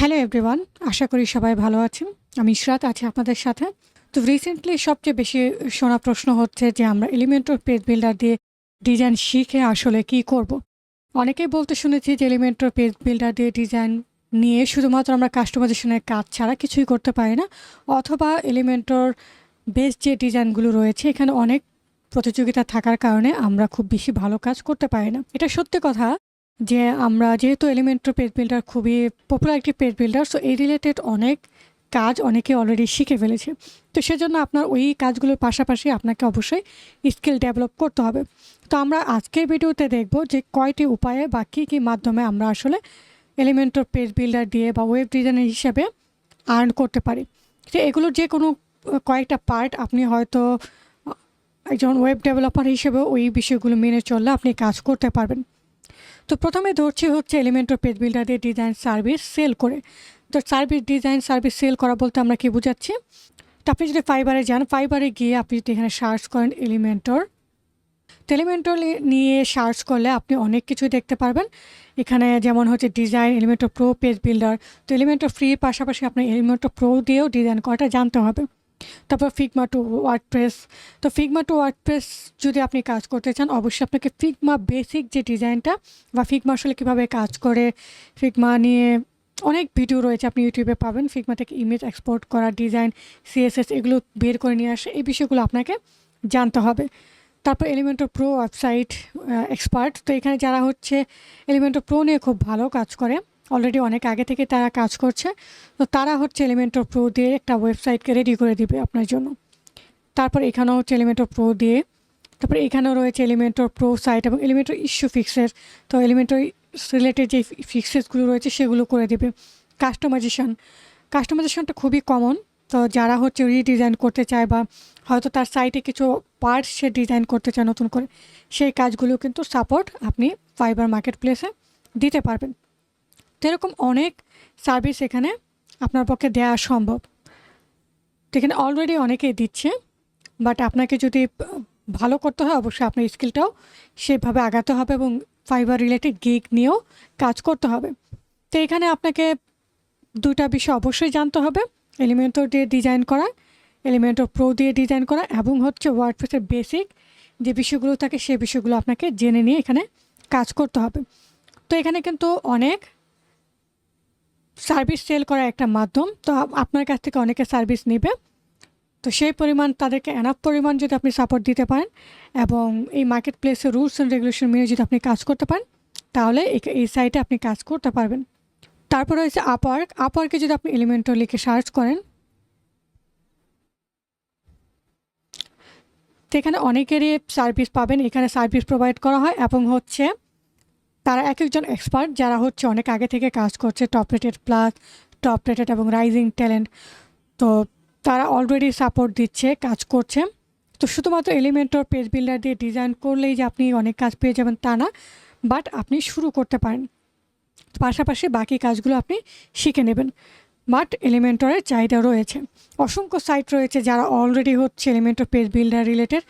Hello everyone আশা করি সবাই ভালো আছেন। আমি ইশরাত, আছি আপনাদের সাথে। তো রিসেন্টলি সবচেয়ে বেশি শোনা প্রশ্ন হচ্ছে যে, আমরা এলিমেন্টর পেজ বিল্ডার দিয়ে ডিজাইন শিখে আসলে কি করব। অনেকেই বলতে শুনেছি যে এলিমেন্টর পেজ বিল্ডার দিয়ে ডিজাইন নিয়ে শুধুমাত্র আমরা কাস্টমাইজেশনের কাজ ছাড়া কিছুই করতে পারি না, অথবা এলিমেন্টর বেস যে ডিজাইনগুলো রয়েছে, এখানে অনেক প্রতিযোগিতা থাকার কারণে আমরা খুব বেশি ভালো কাজ করতে পারি না। এটা সত্যি কথা যে আমরা যেহেতু এলিমেন্টর পেজ বিল্ডার খুবই পপুলার একটি পেজ বিল্ডার সো এই রিলেটেড অনেক কাজ অনেকে অলরেডি শিখে ফেলেছে। তো সেজন্য আপনার ওই কাজগুলোর পাশাপাশি আপনাকে অবশ্যই স্কিল ডেভেলপ করতে হবে। তো আমরা আজকের ভিডিওতে দেখব যে কয়টি উপায়ে বা কী কী মাধ্যমে আমরা আসলে এলিমেন্টর পেজ বিল্ডার দিয়ে বা ওয়েব ডিজাইনার হিসেবে আর্ন করতে পারি। তো এগুলোর যে কোনো কয়েকটা পার্ট আপনি হয়তো একজন ওয়েব ডেভেলপার হিসেবে ওই বিষয়গুলো মেনে চললে আপনি কাজ করতে পারবেন। তো প্রথমে ধরছি হচ্ছে এলিমেন্টর পেজ বিল্ডার দিয়ে ডিজাইন সার্ভিস সেল করে। তো সার্ভিস ডিজাইন সার্ভিস সেল করা বলতে আমরা কি বোঝাচ্ছি? তো আপনি যদি ফাইবারে যান ফাইবারে গিয়ে আপনি যদি এখানে সার্চ করেন এলিমেন্টর তো এলিমেন্টর নিয়ে সার্চ করলে আপনি অনেক কিছু দেখতে পারবেন। এখানে যেমন হচ্ছে design Elementor pro page builder তো এলিমেন্টর ফ্রির পাশাপাশি আপনি এলিমেন্টর প্রো দিয়েও ডিজাইন করাটা জানতে হবে। তারপর ফিগমা টু ওয়ার্ডপ্রেস তো ফিগমা টু ওয়ার্ডপ্রেস যদি আপনি কাজ করতে চান, অবশ্যই আপনাকে ফিগমা বেসিক যে ডিজাইনটা বা ফিগমা আসলে কীভাবে কাজ করে ফিগমা নিয়ে অনেক ভিডিও রয়েছে আপনি ইউটিউবে পাবেন। ফিগমা থেকে ইমেজ এক্সপোর্ট করা ডিজাইন সিএসএস এগুলো বের করে নিয়ে আসে। এই বিষয়গুলো আপনাকে জানতে হবে। তারপর এলিমেন্টর প্রো ওয়েবসাইট এক্সপার্ট তো এখানে যারা হচ্ছে এলিমেন্টর প্রো নিয়ে খুব ভালো কাজ করে অলরেডি অনেক আগে থেকে তারা কাজ করছে। তো তারা হচ্ছে এলিমেন্টর প্রো দিয়ে একটা ওয়েবসাইটকে রেডি করে দিবে আপনার জন্য। তারপর এখানেও হচ্ছে এলিমেন্টর প্রো দিয়ে, তারপর এখানেও রয়েছে এলিমেন্টর প্রো সাইট এবং এলিমেন্টর ইস্যু ফিক্সের তো এলিমেন্টর রিলেটেড যে ফিক্সেসগুলো রয়েছে সেগুলো করে দেবে। কাস্টমাইজেশন কাস্টমাইজেশনটা খুবই কমন তো যারা হচ্ছে রিডিজাইন করতে চায় বা হয়তো তার সাইটে কিছু পার্টস সে ডিজাইন করতে চায় নতুন করে, সেই কাজগুলো কিন্তু সাপোর্ট আপনি ফাইবার মার্কেট প্লেসে দিতে পারবেন। তো এরকম অনেক সার্ভিস এখানে আপনার পক্ষে দেওয়া সম্ভব। তো এখানে অলরেডি অনেকেই দিচ্ছে বাট আপনাকে যদি ভালো করতে হয়, অবশ্যই আপনার স্কিলটাও সেভাবে আগাতে হবে এবং ফাইবার রিলেটেড গিগ নিয়েও কাজ করতে হবে। তো এখানে আপনাকে দুটা বিষয় অবশ্যই জানতে হবে এলিমেন্টর দিয়ে ডিজাইন করা এলিমেন্টর প্রো দিয়ে ডিজাইন করা এবং হচ্ছে ওয়ার্ডপ্রেসের বেসিক যে বিষয়গুলো থাকে সেই বিষয়গুলো আপনাকে জেনে নিয়ে এখানে কাজ করতে হবে। তো এখানে কিন্তু অনেক সার্ভিস সেল করা একটা মাধ্যম, তো আপনার কাছ থেকে অনেকে সার্ভিস নেবে। তো সেই পরিমাণ তাদেরকে এনাফ পরিমাণ যদি আপনি সাপোর্ট দিতে পারেন এবং এই মার্কেট প্লেসের রুলস অ্যান্ড রেগুলেশন মেনে যদি আপনি কাজ করতে পারেন, তাহলে এই সাইটে আপনি কাজ করতে পারবেন। তারপর রয়েছে আপওয়ার্ক আপওয়ার্কে যদি আপনি এলিমেন্টর লিখে সার্চ করেন, তো এখানে অনেকেরই সার্ভিস পাবেন। এখানে সার্ভিস প্রোভাইড করা হয় এবং হচ্ছে তারা এক একজন এক্সপার্ট যারা হচ্ছে অনেক আগে থেকে কাজ করছে top rated plus top rated এবং রাইজিং ট্যালেন্ট তো তারা অলরেডি সাপোর্ট দিচ্ছে, কাজ করছে। তো শুধুমাত্র এলিমেন্টর পেজ বিল্ডার দিয়ে ডিজাইন করলেই যে আপনি অনেক কাজ পেয়ে যাবেন তা না বাট আপনি শুরু করতে পারেন। পাশাপাশি বাকি কাজগুলো আপনি শিখে নেবেন। বাট এলিমেন্টরের চাহিদা রয়েছে। অসংখ্য সাইট রয়েছে যারা অলরেডি হচ্ছে এলিমেন্টর পেজ বিল্ডার রিলেটেড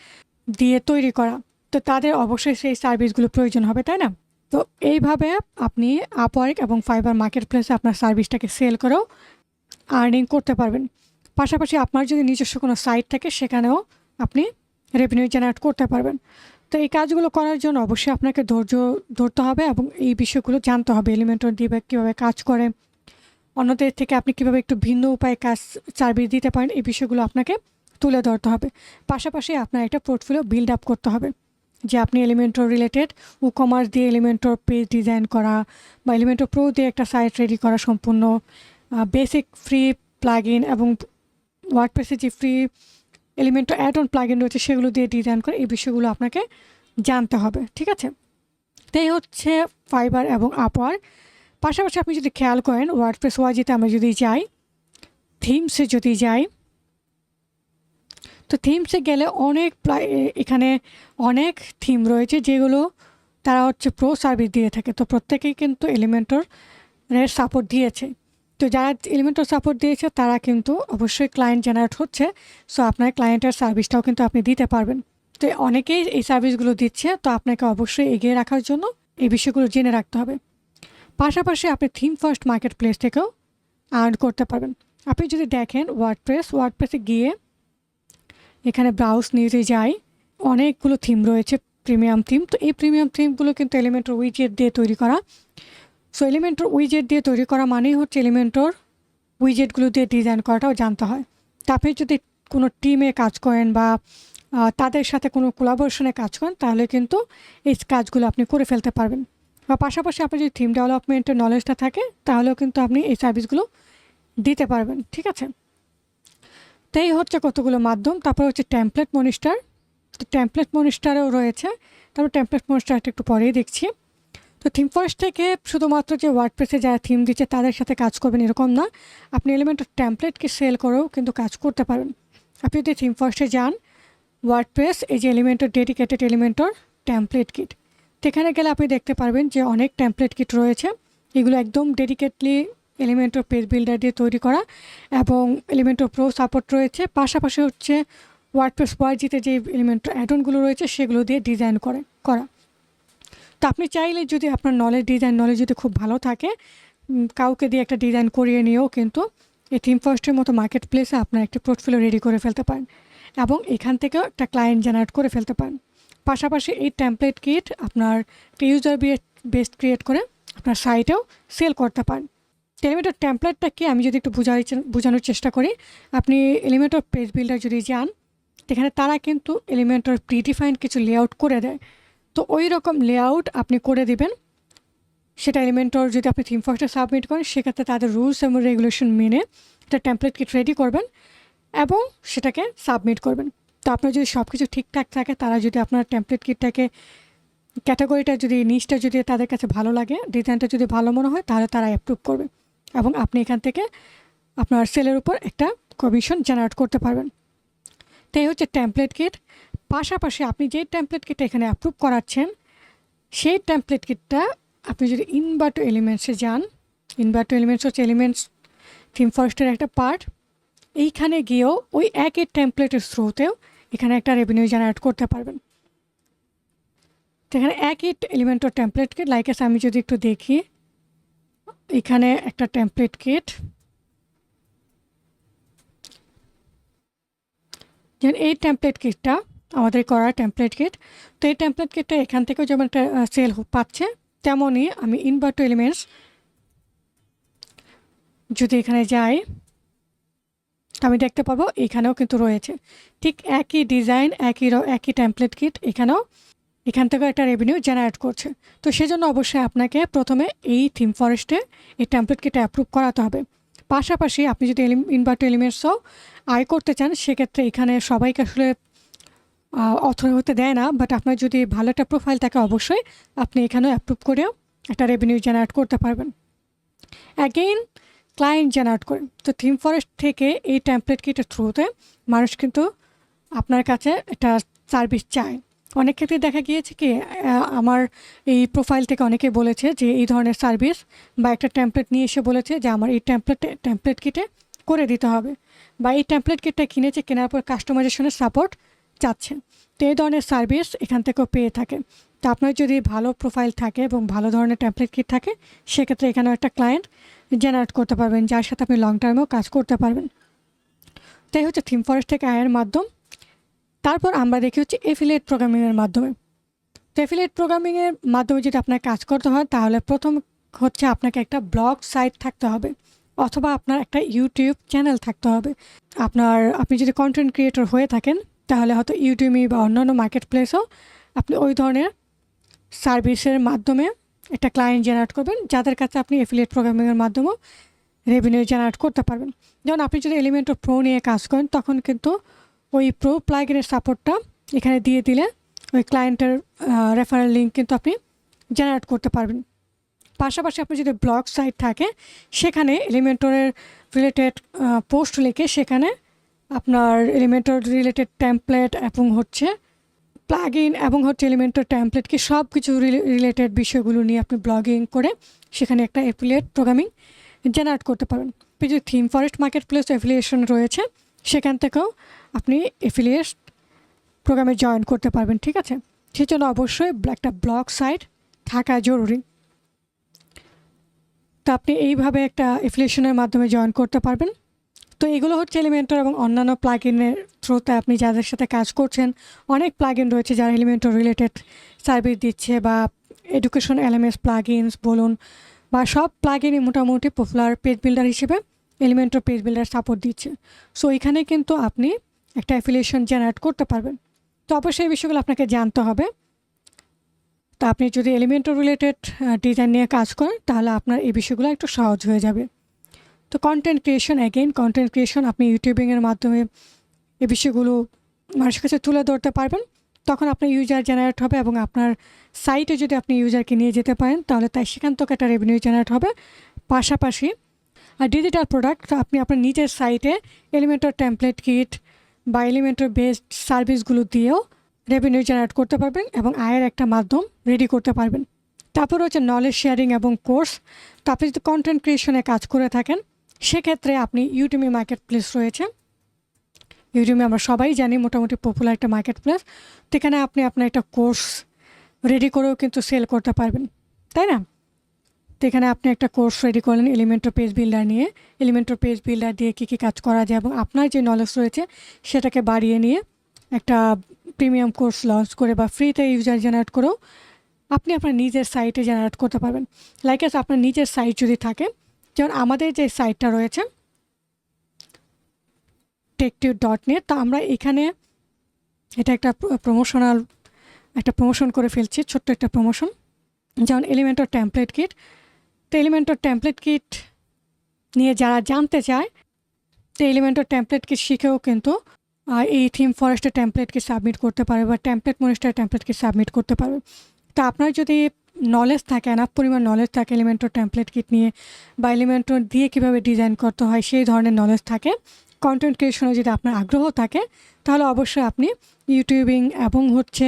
দিয়ে তৈরি করা। তো তাদের অবশ্যই সেই সার্ভিসগুলো প্রয়োজন হবে, তাই না? তো এইভাবে আপনি আপওয়ার্ক এবং ফাইবার মার্কেট প্লেসে আপনার সার্ভিসটাকে সেল করেও আর্নিং করতে পারবেন। পাশাপাশি আপনার যদি নিজস্ব কোনো সাইট থাকে, সেখানেও আপনি রেভিনিউ জেনারেট করতে পারবেন। তো এই কাজগুলো করার জন্য অবশ্যই আপনাকে ধৈর্য ধরতে হবে এবং এই বিষয়গুলো জানতে হবে। এলিমেন্টর দিয়ে কীভাবে কাজ করে, অন্যদের থেকে আপনি কীভাবে একটু ভিন্ন উপায়ে কাজ সার্ভিস দিতে পারেন, এই বিষয়গুলো আপনাকে তুলে ধরতে হবে। পাশাপাশি আপনার একটা পোর্টফোলিও বিল্ড আপ করতে হবে। যে আপনি এলিমেন্টর রিলেটেড ই কমার্স দিয়ে এলিমেন্টর পেজ ডিজাইন করা বা এলিমেন্টর প্রো দিয়ে একটা সাইট রেডি করা সম্পূর্ণ বেসিক ফ্রি প্লাগ ইন এবং ওয়ার্ডপ্রেসে যে free Elementor add on plugin রয়েছে সেগুলো দিয়ে ডিজাইন করে এই বিষয়গুলো আপনাকে জানতে হবে, ঠিক আছে? তাই হচ্ছে ফাইবার এবং আপওয়ার পাশাপাশি আপনি যদি খেয়াল করেন ওয়ার্ডপ্রেস ওয়াজিতে আমরা যদি যাই থিমসে যদি যাই তো থিমসে গেলে অনেক এখানে অনেক থিম রয়েছে যেগুলো তারা হচ্ছে প্রো সার্ভিস দিয়ে থাকে। তো প্রত্যেকেই কিন্তু এলিমেন্টর এর সাপোর্ট দিয়েছে। তো যারা এলিমেন্টর সাপোর্ট দিয়েছে, তারা কিন্তু অবশ্যই ক্লায়েন্ট জেনারেট হচ্ছে। সো আপনার ক্লায়েন্টের সার্ভিসটাও কিন্তু আপনি দিতে পারবেন। তো অনেকেই এই সার্ভিসগুলো দিচ্ছে। তো আপনাকে অবশ্যই এগিয়ে রাখার জন্য এই বিষয়গুলো জেনে রাখতে হবে। পাশাপাশি আপনি থিম ফার্স্ট মার্কেট প্লেস থেকেও আর্ন করতে পারবেন। আপনি যদি দেখেন ওয়ার্ডপ্রেস ওয়ার্ডপ্রেসে গিয়ে এখানে ব্রাউজ নিয়ে যাই, অনেকগুলো থিম রয়েছে প্রিমিয়াম থিম তো এই প্রিমিয়াম থিমগুলো কিন্তু এলিমেন্টর উইজেট দিয়ে তৈরি করা। সো এলিমেন্টর উইজেট দিয়ে তৈরি করা মানেই হচ্ছে এলিমেন্টর উইজেটগুলো দিয়ে ডিজাইন করাটাও জানতে হয়। তা আপনি যদি কোনো টিমে কাজ করেন বা তাদের সাথে কোনো কোলাবোরেশনে কাজ করেন, তাহলে কিন্তু এই কাজগুলো আপনি করে ফেলতে পারবেন। বা পাশাপাশি আপনার যদি থিম ডেভেলপমেন্টের নলেজটা থাকে, তাহলেও কিন্তু আপনি এই সার্ভিসগুলো দিতে পারবেন। ঠিক আছে? তো এই হচ্ছে কতগুলো মাধ্যম? তারপর হচ্ছে ট্যাম্পলেট মনিস্টার তো ট্যাম্পলেট মনিস্টারও রয়েছে। তারপর ট্যাম্পলেট মনিস্টারটা একটু পরেই দেখছি। তো থিম ফরেস্ট থেকে শুধুমাত্র যে ওয়ার্ডপ্রেসে যারা থিম দিচ্ছে, তাদের সাথে কাজ করবেন এরকম না। আপনি এলিমেন্ট ট্যাম্পলেটকে সেল করেও কিন্তু কাজ করতে পারবেন। আপনি যদি থিম ফরেস্টে যান ওয়ার্ডপ্রেস এই যে Elementor dedicated Elementor template kit সেখানে গেলে আপনি দেখতে পারবেন যে অনেক ট্যাম্পলেট কিট রয়েছে। এগুলো একদম ডেডিকেটলি এলিমেন্টর পেজ বিল্ডার দিয়ে তৈরি করা এবং এলিমেন্টর প্রো সাপোর্ট রয়েছে। পাশাপাশি হচ্ছে ওয়ার্ডপ্রেস ওয়াইজিতে যে এলিমেন্টর অ্যাডনগুলো রয়েছে, সেগুলো দিয়ে ডিজাইন করে, করা। তো আপনি চাইলে যদি আপনার নলেজ ডিজাইন নলেজ যদি খুব ভালো থাকে কাউকে দিয়ে একটা ডিজাইন করিয়ে নিয়েও কিন্তু এই থিম ফার্স্টের মতো মার্কেট প্লেসে আপনার একটা পোর্টফোলিও রেডি করে ফেলতে পারেন এবং এখান থেকেও একটা ক্লায়েন্ট জেনারেট করে ফেলতে পারেন। পাশাপাশি এই টেমপ্লেট কিট আপনার ইউজার বেস্ট ক্রিয়েট করে আপনার সাইটেও সেল করতে পারেন। এলিমেন্টর টেমপ্লেটটা কি? আমি যদি একটু বোঝার বোঝানোর চেষ্টা করি। আপনি এলিমেন্টর পেজ বিল্ডার যদি যান, সেখানে তারা কিন্তু এলিমেন্টর প্রিডিফাইন্ড কিছু লেআউট করে দেয়। তো ওই রকম লেআউট আপনি করে দিবেন। সেটা এলিমেন্টর যদি আপনি থিম ফার্স্টে সাবমিট করেন, সেক্ষেত্রে তাদের রুলস এবং রেগুলেশন মেনে একটা টেমপ্লেট কিট রেডি করবেন এবং সেটাকে সাবমিট করবেন। তো আপনার যদি সব কিছু ঠিকঠাক থাকে, তারা যদি আপনার টেমপ্লেট কিটটাকে ক্যাটাগরিটা যদি নিচটা যদি তাদের কাছে ভালো লাগে ডিজাইনটা যদি ভালো মনে হয়, তাহলে তারা অ্যাপ্রুভ করবে। এবং আপনি এখান থেকে আপনার সেলের উপর একটা কমিশন জেনারেট করতে পারবেন। তো এই হচ্ছে টেমপ্লেট কিট পাশাপাশি আপনি যে টেমপ্লেট কিটটা এখানে অ্যাপ্রুভ করাচ্ছেন, সেই টেমপ্লেট কিটটা আপনি যদি ইনভার্টো এলিমেন্টসে যান ইনভার্টো এলিমেন্টস হচ্ছে এলিমেন্টস থিম ফরেস্টের একটা পার্ট এইখানে গিয়েও ওই একই টেমপ্লেটের থ্রুতেও এখানে একটা রেভিনিউ জেনারেট করতে পারবেন। তো এখানে একই এলিমেন্টর টেমপ্লেট কিট লাইক আমি যদি একটু দেখি এখানে একটা টেমপ্লেট কিট যেমন এই টেমপ্লেট কিটটা আমাদের করা টেমপ্লেট কিট তো এই টেমপ্লেট কিটটা এখান থেকেও যেমন একটা সেল পাচ্ছে, তেমনই আমি ইনভার্টো এলিমেন্টস যদি এখানে যাই আমি দেখতে পাবো এখানেও কিন্তু রয়েছে। ঠিক একই ডিজাইন একই একই টেমপ্লেট কিট এখানেও। এখান থেকেও একটা রেভিনিউ জেনারেট করছে। তো সেজন্য অবশ্যই আপনাকে প্রথমে এই থিম ফরেস্টে এই টেমপ্লেট কিটটা অ্যাপ্রুভ করাতে হবে। পাশাপাশি আপনি যদি ইনভার্টো এলিমেন্টসও আয় করতে চান, সেক্ষেত্রে এখানে সবাইকে আসলে অথর হতে দেয় না বাট আপনার যদি ভালো একটা প্রোফাইল থাকে, অবশ্যই আপনি এখানেও অ্যাপ্রুভ করেও একটা রেভিনিউ জেনারেট করতে পারবেন। অ্যাগেইন ক্লায়েন্ট জেনারেট করেন তো থিম ফরেস্ট থেকে এই টেমপ্লেট কিটের থ্রুতে মানুষ কিন্তু আপনার কাছে একটা সার্ভিস চায়। অনেক ক্ষেত্রে দেখা গিয়েছে কি আমার এই প্রোফাইল থেকে অনেকে বলেছে যে এই ধরনের সার্ভিস বা একটা টেমপ্লেট নিয়ে এসে বলেছে যে আমার এই টেমপ্লেট টেমপ্লেট কিটে করে দিতে হবে। বা এই টেমপ্লেট কিটটা কিনেছে, কেনার পর কাস্টমাইজেশনের সাপোর্ট চাচ্ছে। তো এই ধরনের সার্ভিস এখান থেকেও পেয়ে থাকে। তো আপনার যদি ভালো প্রোফাইল থাকে এবং ভালো ধরনের টেমপ্লেট কিট থাকে, সেক্ষেত্রে এখানেও একটা ক্লায়েন্ট জেনারেট করতে পারবেন, যার সাথে আপনি লং টার্মেও কাজ করতে পারবেন। তাই হচ্ছে থিম ফরেস্ট থেকে আয়ের মাধ্যম। তারপর আমরা দেখি হচ্ছে এফিলিয়েট প্রোগ্রামিংয়ের মাধ্যমে। তো এফিলিয়েট প্রোগ্রামিংয়ের মাধ্যমে যদি আপনার কাজ করতে হয়, তাহলে প্রথম হচ্ছে আপনাকে একটা ব্লগ সাইট থাকতে হবে, অথবা আপনার একটা ইউটিউব চ্যানেল থাকতে হবে। আপনার, আপনি যদি কন্টেন্ট ক্রিয়েটর হয়ে থাকেন, তাহলে হয়তো ইউটিউবই বা অন্যান্য মার্কেট প্লেসেও আপনি ওই ধরনের সার্ভিসের মাধ্যমে একটা ক্লায়েন্ট জেনারেট করবেন, যাদের কাছে আপনি এফিলিয়েট প্রোগ্রামিংয়ের মাধ্যমেও রেভিনিউ জেনারেট করতে পারবেন। যেমন আপনি যদি এলিমেন্ট প্রো নিয়ে কাজ করেন, তখন কিন্তু ওই প্রো প্লাগিনের সাপোর্টটা এখানে দিয়ে দিলে ওই ক্লায়েন্টের রেফারেল লিঙ্ক কিন্তু আপনি জেনারেট করতে পারবেন। পাশাপাশি আপনি যদি ব্লগ সাইট থাকে, সেখানে এলিমেন্টরের রিলেটেড পোস্ট লিখে সেখানে আপনার এলিমেন্টর রিলেটেড টেমপ্লেট এবং হচ্ছে প্লাগ ইন এবং হচ্ছে এলিমেন্টর টেমপ্লেটকে সব কিছু রিলেটেড বিষয়গুলো নিয়ে আপনি ব্লগিং করে সেখানে একটা অ্যাফিলিয়েট প্রোগ্রামিং জেনারেট করতে পারবেন। আপনি যদি ThemeForest marketplace affiliation রয়েছে, সেখান থেকেও আপনি এফিলিয়েট প্রোগ্রামে জয়েন করতে পারবেন, ঠিক আছে? সেজন্য অবশ্যই একটা ব্লগ সাইট থাকা জরুরি। তো আপনি এইভাবে একটা এফিলিয়েশনের মাধ্যমে জয়েন করতে পারবেন। তো এগুলো হচ্ছে এলিমেন্টর এবং অন্যান্য প্লাগ ইনের থ্রুতে আপনি যাদের সাথে কাজ করছেন, অনেক প্লাগ ইন রয়েছে যারা এলিমেন্টর রিলেটেড সার্ভিস দিচ্ছে বা এডুকেশন এলএমএস প্লাগ ইনস বলুন বা সব প্লাগ ইনই মোটামুটি পপুলার পেজ বিল্ডার হিসেবে এলিমেন্টর পেজ বিল্ডার সাপোর্ট দিচ্ছে। সো এখানে কিন্তু আপনি একটা অ্যাফিলিয়েশন জেনারেট করতে পারবেন। তো অবশ্যই এই বিষয়গুলো আপনাকে জানতে হবে। তো আপনি যদি এলিমেন্টর রিলেটেড ডিজাইন নিয়ে কাজ করেন, তাহলে আপনার এই বিষয়গুলো একটু সহজ হয়ে যাবে। তো content creation again content creation আপনি ইউটিউবিংয়ের মাধ্যমে এই বিষয়গুলো মানুষের কাছে তুলে ধরতে পারবেন। তখন আপনার ইউজার জেনারেট হবে এবং আপনার সাইটে যদি আপনি ইউজারকে নিয়ে যেতে পারেন, তাহলে তাই সেখান থেকে একটা রেভিনিউ জেনারেট হবে। পাশাপাশি, আর ডিজিটাল প্রোডাক্ট আপনি আপনার নিজের সাইটে এলিমেন্টর টেমপ্লেট কিট বা এলিমেন্টর বেসড সার্ভিসগুলো দিয়েও রেভিনিউ জেনারেট করতে পারবেন এবং আয়ের একটা মাধ্যম রেডি করতে পারবেন। তারপর হচ্ছে নলেজ শেয়ারিং এবং কোর্স তো আপনি যদি কন্টেন্ট ক্রিয়েশনে কাজ করে থাকেন, সেক্ষেত্রে আপনি ইউটিউমি মার্কেট প্লেস রয়েছে। ইউটিউবে আমরা সবাই জানি, মোটামুটি পপুলার একটা মার্কেট প্লেস তো এখানে আপনি আপনার একটা কোর্স রেডি করেও কিন্তু সেল করতে পারবেন। তাই না? তো এখানে আপনি একটা কোর্স রেডি করলেন এলিমেন্টর পেজ বিল্ডার নিয়ে। এলিমেন্টর পেজ বিল্ডার দিয়ে কী কী কাজ করা যায় এবং আপনার যে নলেজ রয়েছে, সেটাকে বাড়িয়ে নিয়ে একটা প্রিমিয়াম কোর্স লঞ্চ করে বা ফ্রিতে ইউজার জেনারেট করেও আপনি আপনার নিজের সাইটে জেনারেট করতে পারবেন। লাইক এস আপনার নিজের সাইট যদি থাকে, যেমন আমাদের যে সাইটটা রয়েছে টেকটিউ ডট নেট তো আমরা এখানে এটা একটা প্রমোশনাল একটা প্রমোশন করে ফেলছি, ছোট্ট একটা প্রমোশন যেমন এলিমেন্টর ট্যাম্পলেট কিট তো এলিমেন্টর ট্যাম্পলেট কিট নিয়ে যারা জানতে চায়, তো এলিমেন্টর ট্যাম্পলেট কিট শিখেও কিন্তু এই থিম ফরেস্টের ট্যাম্পলেটকে সাবমিট করতে পারবে বা ট্যাম্পলেট মনিস্টার ট্যাম্পলেটকে সাবমিট করতে পারবে। তো আপনার যদি নলেজ থাকে এনাফ পরিমাণ নলেজ থাকে এলিমেন্টর ট্যাম্পলেট কিট নিয়ে বা এলিমেন্টর দিয়ে কীভাবে ডিজাইন করতে হয় সেই ধরনের নলেজ থাকে কন্টেন্ট ক্রিয়েশনে যদি আপনার আগ্রহ থাকে, তাহলে অবশ্যই আপনি ইউটিউবিং এবং হচ্ছে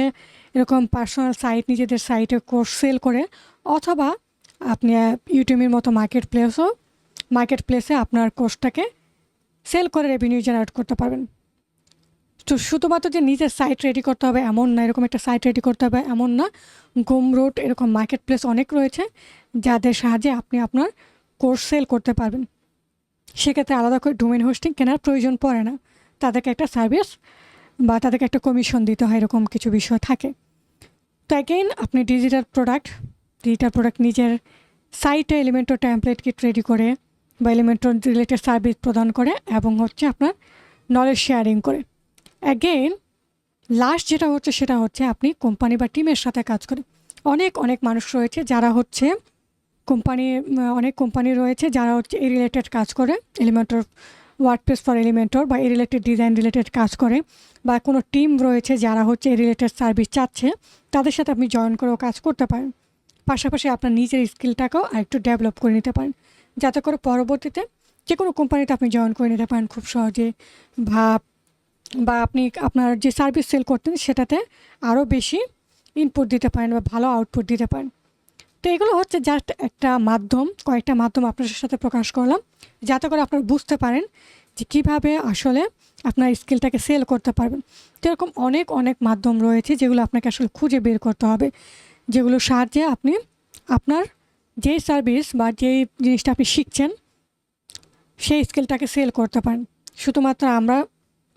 এরকম পার্সোনাল সাইট নিজেদের সাইটে কোর্স সেল করে অথবা আপনি ইউটিউবের মতো মার্কেট প্লেসও মার্কেট প্লেসে আপনার কোর্সটাকে সেল করে রেভিনিউ জেনারেট করতে পারবেন। তো শুধুমাত্র যে নিজের সাইট রেডি করতে হবে এমন না, এরকম একটা সাইট রেডি করতে হবে এমন না গুম রুট এরকম মার্কেট প্লেস অনেক রয়েছে, যাদের সাহায্যে আপনি আপনার কোর্স সেল করতে পারবেন। সেক্ষেত্রে আলাদা করে ডোমেন হোস্টিং কেনার প্রয়োজন পড়ে না। তাদেরকে একটা সার্ভিস বা তাদেরকে একটা কমিশন দিতে হয়, এরকম কিছু বিষয় থাকে। তো অ্যাগেইন আপনি ডিজিটাল প্রোডাক্ট ডিজিটাল প্রোডাক্ট নিজের সাইটে এলিমেন্টর ট্যাম্পলেট কিট রেডি করে বা এলিমেন্টর রিলেটেড সার্ভিস প্রদান করে এবং হচ্ছে আপনার নলেজ শেয়ারিং করে। অ্যাগেইন লাস্ট যেটা হচ্ছে সেটা হচ্ছে আপনি কোম্পানি বা টিমের সাথে কাজ করে। অনেক অনেক মানুষ রয়েছে যারা হচ্ছে কোম্পানি অনেক কোম্পানি রয়েছে যারা হচ্ছে এই রিলেটেড কাজ করে। এলিমেন্টর ওয়ার্ডপ্রেস ফর এলিমেন্টর বা এই রিলেটেড ডিজাইন রিলেটেড কাজ করে বা কোনো টিম রয়েছে যারা হচ্ছে এই রিলেটেড সার্ভিস চাচ্ছে, তাদের সাথে আপনি জয়েন করেও কাজ করতে পারেন। পাশাপাশি আপনার নিজের স্কিলটাকেও আরেকটু ডেভেলপ করে নিতে পারেন। যাতে করে পরবর্তীতে যে কোনো কোম্পানিতে আপনি জয়েন করে নিতে পারেন খুব সহজে বা বা আপনি আপনার যে সার্ভিস সেল করতেন সেটাতে আরও বেশি ইনপুট দিতে পারেন বা ভালো আউটপুট দিতে পারেন। তো এগুলো হচ্ছে জাস্ট একটা মাধ্যম, কয়েকটা মাধ্যম আপনার সাথে প্রকাশ করলাম। যাতে করে আপনারা বুঝতে পারেন যে কীভাবে আসলে আপনার স্কিলটাকে সেল করতে পারবেন। তো এরকম অনেক অনেক মাধ্যম রয়েছে যেগুলো আপনাকে আসলে খুঁজে বের করতে হবে। যেগুলোর সাহায্যে আপনি আপনার যেই সার্ভিস বা যেই জিনিসটা আপনি শিখছেন, সেই স্কিলটাকে সেল করতে পারেন। শুধুমাত্র আমরা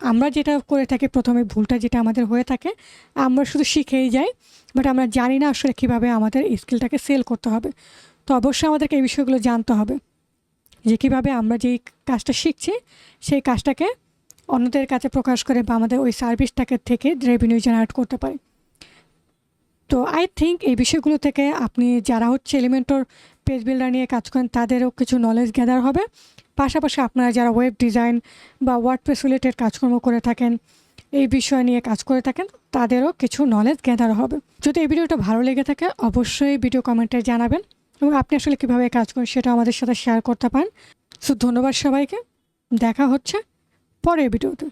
আমরা যেটা করে থাকি, প্রথমে ভুলটা যেটা আমাদের হয়ে থাকে, আমরা শুধু শিখেই যাই বাট আমরা জানি না আসলে কীভাবে আমাদের স্কিলটাকে সেল করতে হবে। তো অবশ্যই আমাদেরকে এই বিষয়গুলো জানতে হবে, যে কীভাবে আমরা যেই কাজটা শিখছি, সেই কাজটাকে অন্যদের কাছে প্রকাশ করে বা আমাদের ওই সার্ভিসটাকে থেকে রেভিনিউ জেনারেট করতে পারি। তো আই থিঙ্ক এই বিষয়গুলো থেকে আপনি যারা হচ্ছে এলিমেন্টর পেজ বিল্ডার নিয়ে কাজ করেন, তাদেরও কিছু নলেজ গ্যাদার হবে। পাশাপাশি আপনারা যারা ওয়েব ডিজাইন বা ওয়ার্ডপ্রেস রিলেটেড কাজকর্ম করে থাকেন, এই বিষয় নিয়ে কাজ করে থাকেন, তাদেরও কিছু নলেজ গ্যাদার হবে। যদি এই ভিডিওটা ভালো লেগে থাকে, অবশ্যই ভিডিও কমেন্টে জানাবেন এবং আপনি আসলে কীভাবে কাজ করেন সেটা আমাদের সাথে শেয়ার করতে পারেন। সো ধন্যবাদ সবাইকে। দেখা হচ্ছে পরের ভিডিওতে।